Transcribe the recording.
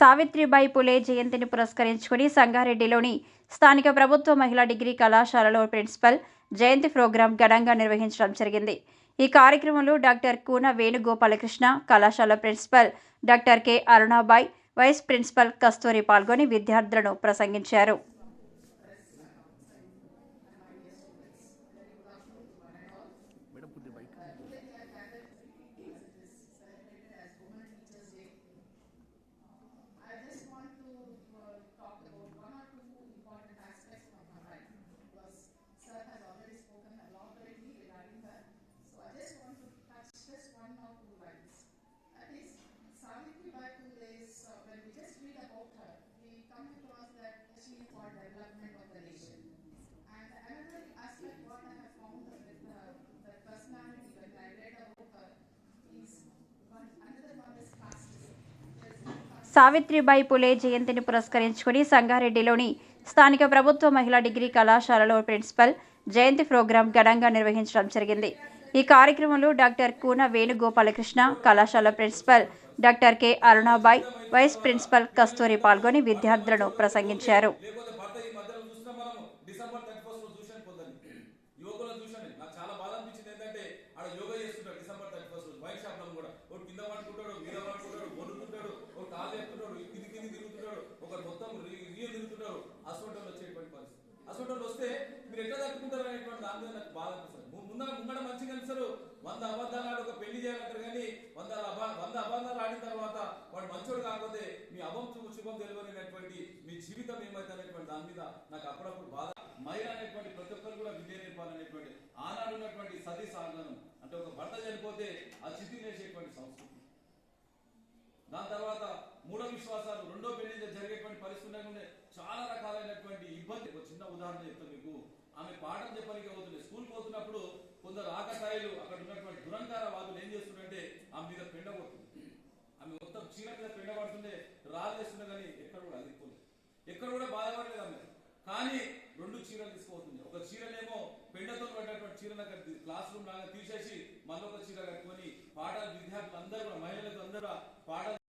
సావిత్రిబాయి పులే జయంతిని పురస్కరించుకుని సంగారెడ్డిలోని స్థానిక ప్రభుత్వ మహిళా డిగ్రీ కళాశాలలో ప్రిన్సిపల్ జయంతి ప్రోగ్రాం ఘనంగా నిర్వహించడం జరిగింది. ఈ కార్యక్రమంలో డాక్టర్ కూన వేణుగోపాలకృష్ణ కళాశాల principal doctor K Arunabai vice principal Kasturi పాల్గొని విద్యార్థులను ప్రసంగించారు. సావిత్రిబాయి పులే జయంతిని పురస్కరించుకుని సంగారెడ్డిలోని స్థానిక ప్రభుత్వ మహిళా డిగ్రీ కళాశాలలో ప్రిన్సిపల్ జయంతి ప్రోగ్రాం ఘనంగా నిర్వహించడం జరిగింది. ఈ కార్యక్రమంలో డాక్టర్ కూన వేణుగోపాలకృష్ణ కళాశాల principal doctor K Arunabai vice principal Kasturi పాల్గొని విద్యార్థులను ప్రసంగించారు. ఒక కాలు ఎత్తుంటాడు కింది తిరుగుతున్నాడు ఒకరు మొత్తం రియల్ తిరుగుతున్నాడు అసోటోళ్ళు వచ్చేటువంటి పరిస్థితి. అసోటోళ్ళు వస్తే మీరు ఎట్లా తట్టుకుంటారు అనేటువంటి దాని మీద నాకు బాధ అనిపిస్తుంది. ముందు ముందర ముంగడ మంచిగా అనిపిస్తారు. వంద అబద్ధాలు ఆడి ఒక పెళ్ళి చేయాలంటారు కానీ వంద వంద అబద్ధాలు ఆడిన తర్వాత వాడు మంచోడు కాకపోతే మీ అభం శుభం తెలియనేటువంటి మీ జీవితం ఏమైతే అనేటువంటి దాని మీద నాకు అప్పుడప్పుడు బాధ. మహిళ అనేటువంటి ప్రతి ఒక్కరు కూడా విద్య నేర్పాలనేటువంటి ఆనాడు ఉన్నటువంటి సతీ సాధనం. అంటే ఒక భర్త చనిపోతే ఆ చితి నేసేటువంటి సంస్కృతి. మూఢ విశ్వాసాలు రెండో పెళ్ళి జరిగేటువంటి పరిస్థితి లేకుండా చాలా రకాలైనటువంటి ఇబ్బంది. ఒక చిన్న ఉదాహరణ చెప్తాను మీకు. ఆమె పాఠం చెప్పడానికి పోతుంది స్కూల్కి పోతున్నప్పుడు కొందరు ఆకతాయిలు అక్కడ ఉన్నటువంటి దురంకార వాదులు ఏం చేస్తుందంటే ఆమె మీద పెండ కొడుతుంది ఆమె మొత్తం చీర మీద పెండ పడుతుండే రాళ్ళు వేస్తున్నా కానీ ఎక్కడ కూడా అదిపోలేదు ఎక్కడ కూడా బాధపడలేదు ఆమె. కానీ రెండు చీరలు తీసుకుపోతుంది ఒక చీరనేమో పెండతో పడ్డటువంటి చీరను అక్కడ క్లాస్ రూమ్ లాగా తీసేసి మళ్ళీ ఒక చీర కట్టుకొని పాఠాలు విద్యార్థులు అందరూ మహిళలకు అందరూ పాఠాలు